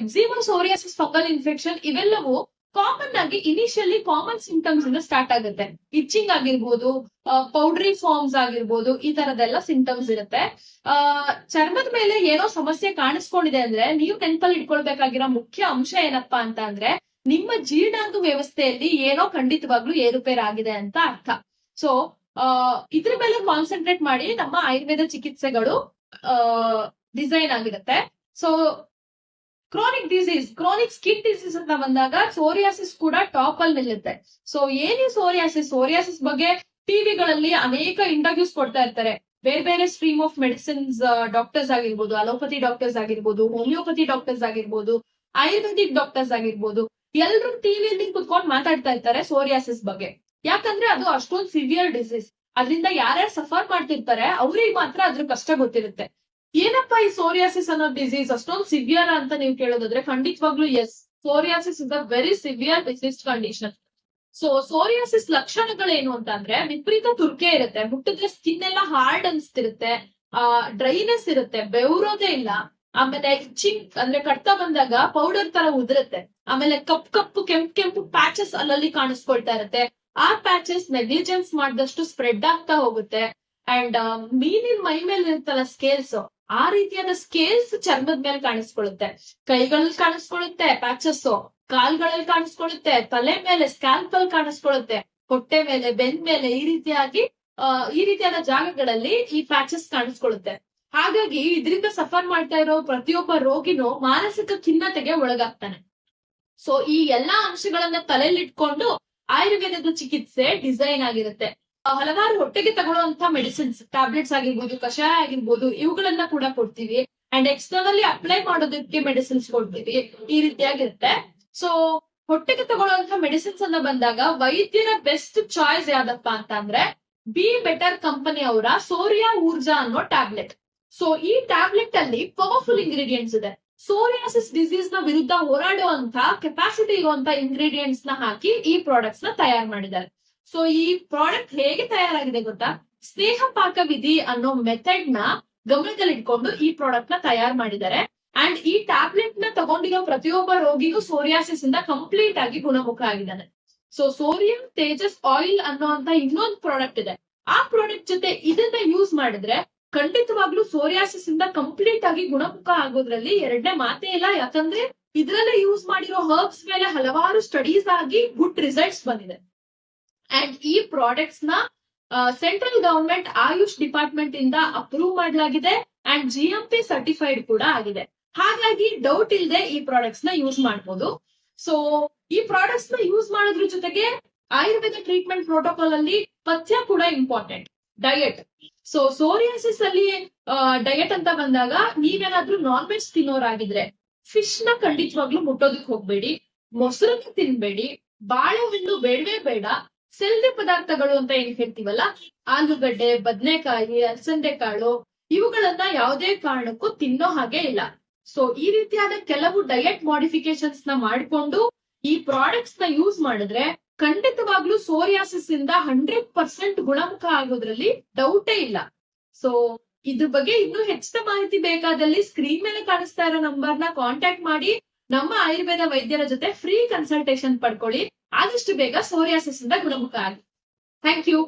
Eczema psoriasis fungal infection ಇವೆಲ್ಲವೂ common ಆಗಿ initially common symptoms ಇಂದ ಸ್ಟಾರ್ಟ್ ಆಗುತ್ತೆ. ಇಚ್ಚಿಂಗ್ ಆಗಿರ್ಬೋದು ಪೌಡ್ರಿ ಫಾರ್ಮ್ಸ್ ಆಗಿರ್ಬೋದು, ಈ ತರದೆಲ್ಲ ಸಿಂಟಮ್ಸ್ ಇರುತ್ತೆ. ಚರ್ಮದ ಮೇಲೆ ಏನೋ ಸಮಸ್ಯೆ ಕಾಣಿಸ್ಕೊಂಡಿದೆ ಅಂದ್ರೆ ನೀವು ಟೆಂಪಲ್ ಇಟ್ಕೊಳ್ಬೇಕಾಗಿರೋ ಮುಖ್ಯ ಅಂಶ ಏನಪ್ಪಾ ಅಂತ ಅಂದ್ರೆ ನಿಮ್ಮ ಜೀರ್ಣಾಂಗ ವ್ಯವಸ್ಥೆಯಲ್ಲಿ ಏನೋ ಖಂಡಿತವಾಗ್ಲೂ ಏರುಪೇರು ಆಗಿದೆ ಅಂತ ಅರ್ಥ. ಸೊ ಇದ್ರ ಮೇಲೆ ಕಾನ್ಸಂಟ್ರೇಟ್ ಮಾಡಿ ನಮ್ಮ ಆಯುರ್ವೇದ ಚಿಕಿತ್ಸೆಗಳು ಡಿಸೈನ್ ಆಗಿರುತ್ತೆ. So chronic disease chronic skin disease ಅಂತ ಬಂದಾಗ ಸೋರಿಯಾಸಿಸ್ ಕೂಡ ಟಾಪ್ ಅಲ್ಲಿ ನಿಲ್ಲುತ್ತೆ. ಸೊ ಏನಿ ಸೋರಿಯಾಸಿಸ್ ಸೋರಿಯಾಸಿಸ್ ಬಗ್ಗೆ ಟಿವಿಗಳಲ್ಲಿ ಅನೇಕ ಇಂಟರ್ವ್ಯೂಸ್ ಕೊಡ್ತಾ ಇರ್ತಾರೆ. ಬೇರೆ ಬೇರೆ ಸ್ಟ್ರೀಮ್ ಆಫ್ ಮೆಡಿಸಿನ್ಸ್ ಡಾಕ್ಟರ್ಸ್ ಆಗಿರ್ಬೋದು ಅಲೋಪತಿ ಡಾಕ್ಟರ್ಸ್ ಆಗಿರ್ಬೋದು ಹೋಮಿಯೋಪತಿ ಡಾಕ್ಟರ್ಸ್ ಆಗಿರ್ಬೋದು ಆಯುರ್ವೇದಿಕ್ ಡಾಕ್ಟರ್ಸ್ ಆಗಿರ್ಬೋದು ಎಲ್ಲರೂ ಟಿವಿಯಲ್ಲಿ ಕುತ್ಕೊಂಡು ಮಾತಾಡ್ತಾ ಇರ್ತಾರೆ ಸೋರಿಯಾಸಿಸ್ ಬಗ್ಗೆ. ಯಾಕಂದ್ರೆ ಅದು ಅಷ್ಟೊಂದು ಸಿವಿಯರ್ ಡಿಸೀಸ್ ಅದರಿಂದ ಯಾರ್ಯಾರು ಸಫರ್ ಮಾಡ್ತಿರ್ತಾರೆ, ಅವ್ರಿಗೆ ಮಾತ್ರ ಅದ್ರ ಕಷ್ಟ ಗೊತ್ತಿರುತ್ತೆ. ಏನಪ್ಪಾ ಈ ಸೋರಿಯಾಸಿಸ್ ಅನ್ನೋ ಡಿಸೀಸ್ ಅಷ್ಟೊಂದು ಸಿವಿಯರ್ ಅಂತ ನೀವು ಕೇಳೋದಾದ್ರೆ ಖಂಡಿತವಾಗ್ಲೂ yes psoriasis is a very severe disease condition so psoriasis ಲಕ್ಷಣಗಳೇನು ಅಂತ ಅಂದ್ರೆ ವಿಪರೀತ ತುರ್ಕೆ ಇರುತ್ತೆ, ಮುಟ್ಟಿದ್ರೆ ಸ್ಕಿನ್ ಎಲ್ಲ ಹಾರ್ಡ್ ಅನ್ಸ್ತಿರುತ್ತೆ, ಆ ಡ್ರೈನೆಸ್ ಇರುತ್ತೆ, ಬೆವರೋದೇ ಇಲ್ಲ. ಆಮೇಲೆ ಚಿಂಕ್ ಅಂದ್ರೆ ಕಟ್ತಾ ಬಂದಾಗ ಪೌಡರ್ ತರ ಉದುರುತ್ತೆ. ಆಮೇಲೆ ಕಪ್ ಕಪ್ಪು ಕೆಂಪು ಕೆಂಪು ಪ್ಯಾಚಸ್ ಅಲ್ಲಲ್ಲಿ ಕಾಣಿಸ್ಕೊಳ್ತಾ ಇರುತ್ತೆ. ಆ ಪ್ಯಾಚಸ್ ನೆಗ್ಲಿಜೆನ್ಸ್ ಮಾಡಿದಷ್ಟು ಸ್ಪ್ರೆಡ್ ಆಗ್ತಾ ಹೋಗುತ್ತೆ. ಅಂಡ್ ಮೀನಿನ ಮೈ ಮೇಲೆ ಇರುತ್ತಲ್ಲ ಸ್ಕೇಲ್ಸ್ ಆ ರೀತಿಯಾದ ಸ್ಕೇಲ್ಸ್ ಚರ್ಮದ ಮೇಲೆ ಕಾಣಿಸ್ಕೊಳ್ಳುತ್ತೆ. ಕೈಗಳಲ್ಲಿ ಕಾಣಿಸ್ಕೊಳ್ಳುತ್ತೆ ಪ್ಯಾಚಸ್ ಕಾಲ್ಗಳಲ್ಲಿ ಕಾಣಿಸ್ಕೊಳ್ಳುತ್ತೆ, ತಲೆ ಮೇಲೆ ಸ್ಕ್ಯಾಲ್ಪ್ ಅಲ್ಲಿ ಕಾಣಿಸ್ಕೊಳ್ಳುತ್ತೆ. ಹೊಟ್ಟೆ ಮೇಲೆ, ಬೆನ್ ಮೇಲೆ ಈ ರೀತಿಯಾಗಿ ಈ ರೀತಿಯಾದ ಜಾಗಗಳಲ್ಲಿ ಈ ಪ್ಯಾಚಸ್ ಕಾಣಿಸ್ಕೊಳ್ಳುತ್ತೆ. ಹಾಗಾಗಿ ಇದರಿಂದ ಸಫರ್ ಮಾಡ್ತಾ ಇರೋ ಪ್ರತಿಯೊಬ್ಬ ರೋಗಿನೂ ಮಾನಸಿಕ ಖಿನ್ನತೆಗೆ ಒಳಗಾಗ್ತಾನೆ. ಸೊ ಈ ಎಲ್ಲಾ ಅಂಶಗಳನ್ನ ತಲೆಯಲ್ಲಿಟ್ಕೊಂಡು ಆಯುರ್ವೇದದ ಚಿಕಿತ್ಸೆ ಡಿಸೈನ್ ಆಗಿರುತ್ತೆ. ಹಲವಾರು ಹೊಟ್ಟೆಗೆ ತಗೊಳ್ಳುವಂತ ಮೆಡಿಸಿನ್ಸ್ ಟ್ಯಾಬ್ಲೆಟ್ಸ್ ಆಗಿರ್ಬೋದು, ಕಷಾಯ ಆಗಿರ್ಬೋದು, ಇವುಗಳನ್ನ ಕೂಡ ಕೊಡ್ತೀವಿ. ಅಂಡ್ ಎಕ್ಸ್ಟರ್ನಲಿ ಅಪ್ಲೈ ಮಾಡೋದಕ್ಕೆ ಮೆಡಿಸಿನ್ಸ್ ಕೊಡ್ತೀವಿ. ಈ ರೀತಿಯಾಗಿರುತ್ತೆ. ಸೊ ಹೊಟ್ಟೆಗೆ ತಗೊಳ್ಳುವಂತ ಮೆಡಿಸಿನ್ಸ್ ಅನ್ನ ಬಂದಾಗ ವೈದ್ಯರ ಬೆಸ್ಟ್ ಚಾಯ್ಸ್ ಯಾವ್ದಪ್ಪ ಅಂತ ಅಂದ್ರೆ ಬಿ ಬೆಟರ್ ಕಂಪನಿ ಅವರ ಸೋರಿಯಾ ಊರ್ಜಾ ಅನ್ನೋ ಟ್ಯಾಬ್ಲೆಟ್ ಸೊ ಈ ಟ್ಯಾಬ್ಲೆಟ್ ಅಲ್ಲಿ ಪವರ್ಫುಲ್ ಇಂಗ್ರೀಡಿಯೆಂಟ್ಸ್ ಇದೆ. ಸೋರಿಯಾಸಿಸ್ ಡಿಸೀಸ್ನ ವಿರುದ್ಧ ಹೋರಾಡುವಂತ ಕೆಪಾಸಿಟಿ ಇರುವಂತ ಇಂಗ್ರೀಡಿಯೆಂಟ್ಸ್ನ ಹಾಕಿ ಈ ಪ್ರಾಡಕ್ಟ್ಸ್ನ ತಯಾರು ಮಾಡಿದ್ದಾರೆ. ಸೊ ಈ ಪ್ರಾಡಕ್ಟ್ ಹೇಗೆ ತಯಾರಾಗಿದೆ ಗೊತ್ತಾ? ಸ್ನೇಹ ಪಾಕ ವಿಧಿ ಅನ್ನೋ ಮೆಥಡ್ನ ಗಮನದಲ್ಲಿಟ್ಕೊಂಡು ಈ ಪ್ರಾಡಕ್ಟ್ನ ತಯಾರು ಮಾಡಿದ್ದಾರೆ. ಅಂಡ್ ಈ ಟ್ಯಾಬ್ಲೆಟ್ನ ತಗೊಂಡಿರೋ ಪ್ರತಿಯೊಬ್ಬ ರೋಗಿಗೂ ಸೋರಿಯಾಸಿಸ್ ಇಂದ ಕಂಪ್ಲೀಟ್ ಆಗಿ ಗುಣಮುಖ ಆಗಿದ್ದಾನೆ. ಸೊ ಸೋರಿಯಂ ತೇಜಸ್ ಆಯಿಲ್ ಅನ್ನೋಂತ ಇನ್ನೊಂದು ಪ್ರಾಡಕ್ಟ್ ಇದೆ. ಆ ಪ್ರಾಡಕ್ಟ್ ಜೊತೆ ಇದನ್ನ ಯೂಸ್ ಮಾಡಿದ್ರೆ ಖಂಡಿತವಾಗ್ಲೂ ಸೋರಿಯಾಸಿಸ್ ಇಂದ ಕಂಪ್ಲೀಟ್ ಆಗಿ ಗುಣಮುಖ ಆಗೋದ್ರಲ್ಲಿ ಎರಡನೇ ಮಾತೇ ಇಲ್ಲ. ಯಾಕಂದ್ರೆ ಇದ್ರಲ್ಲೇ ಯೂಸ್ ಮಾಡಿರೋ ಹರ್ಬ್ಸ್ ಮೇಲೆ ಹಲವಾರು ಸ್ಟಡೀಸ್ ಆಗಿ ಗುಡ್ ರಿಸಲ್ಟ್ಸ್ ಬಂದಿದೆ. ಅಂಡ್ ಈ ಪ್ರಾಡಕ್ಟ್ಸ್ನ ಸೆಂಟ್ರಲ್ ಗವರ್ಮೆಂಟ್ ಆಯುಷ್ ಡಿಪಾರ್ಟ್ಮೆಂಟ್ ಇಂದ ಅಪ್ರೂವ್ ಮಾಡಲಾಗಿದೆ and G M P certified ಕೂಡ ಆಗಿದೆ. ಹಾಗಾಗಿ ಡೌಟ್ ಇಲ್ಲದೆ ಈ ಪ್ರಾಡಕ್ಟ್ಸ್ನ ಯೂಸ್ ಮಾಡಬಹುದು ಸೊ ಈ ಪ್ರಾಡಕ್ಟ್ಸ್ನ ಯೂಸ್ ಮಾಡೋದ್ರ ಜೊತೆಗೆ ಆಯುರ್ವೇದ ಟ್ರೀಟ್ಮೆಂಟ್ ಪ್ರೋಟೋಕಾಲ್ ಅಲ್ಲಿ ಪಥ್ಯ ಕೂಡ ಇಂಪಾರ್ಟೆಂಟ್ ಡಯಟ್ ಸೊ ಸೋರಿಯಾಸಿಸ್ ಅಲ್ಲಿ ಡಯಟ್ ಅಂತ ಬಂದಾಗ ನೀವೇನಾದ್ರೂ ನಾನ್ ವೆಜ್ ತಿನ್ನೋರಾಗಿದ್ರೆ ಫಿಶ್ನ ಖಂಡಿತವಾಗ್ಲೂ ಮುಟ್ಟೋದಕ್ ಹೋಗ್ಬೇಡಿ, ಮೊಸರನ್ನ ತಿನ್ಬೇಡಿ, ಬಾಳೆಹಣ್ಣು ಬೇಡವೇ ಬೇಡ ಸೆಲ್ದಿ ಪದಾರ್ಥಗಳು ಅಂತ ಏನ್ ಹೇಳ್ತೀವಲ್ಲ? ಆಲೂಗಡ್ಡೆ, ಬದನೆಕಾಯಿ ಅಲಸಂದೆ ಕಾಳು ಇವುಗಳನ್ನ ಯಾವುದೇ ಕಾರಣಕ್ಕೂ ತಿನ್ನೋ ಹಾಗೆ ಇಲ್ಲ. ಸೊ ಈ ರೀತಿಯಾದ ಕೆಲವು ಡಯಟ್ ಮಾಡಿಫಿಕೇಶನ್ಸ್ನ ಮಾಡಿಕೊಂಡು ಈ ಪ್ರಾಡಕ್ಟ್ಸ್ನ ಯೂಸ್ ಮಾಡಿದ್ರೆ ಖಂಡಿತವಾಗ್ಲೂ ಸೋರಿಯಾಸಿಸ್ ಇಂದ ಹಂಡ್ರೆಡ್ ಪರ್ಸೆಂಟ್ ಗುಣಮುಖ ಆಗೋದ್ರಲ್ಲಿ ಡೌಟೇ ಇಲ್ಲ. ಸೊ ಇದ್ರ ಬಗ್ಗೆ ಇನ್ನೂ ಹೆಚ್ಚಿನ ಮಾಹಿತಿ ಬೇಕಾದಲ್ಲಿ ಸ್ಕ್ರೀನ್ ಮೇಲೆ ಕಾಣಿಸ್ತಾ ಇರೋ ನಂಬರ್ನ ಕಾಂಟ್ಯಾಕ್ಟ್ ಮಾಡಿ ನಮ್ಮ ಆಯುರ್ವೇದ ವೈದ್ಯರ ಜೊತೆ ಫ್ರೀ ಕನ್ಸಲ್ಟೇಷನ್ ಪಡ್ಕೊಳ್ಳಿ. ಆದಷ್ಟು ಬೇಗ ಸೋರಿಯಾಸಿಸ್ ಇಂದ ಗುಣಮುಖ ಆಗಿ ಥ್ಯಾಂಕ್ ಯು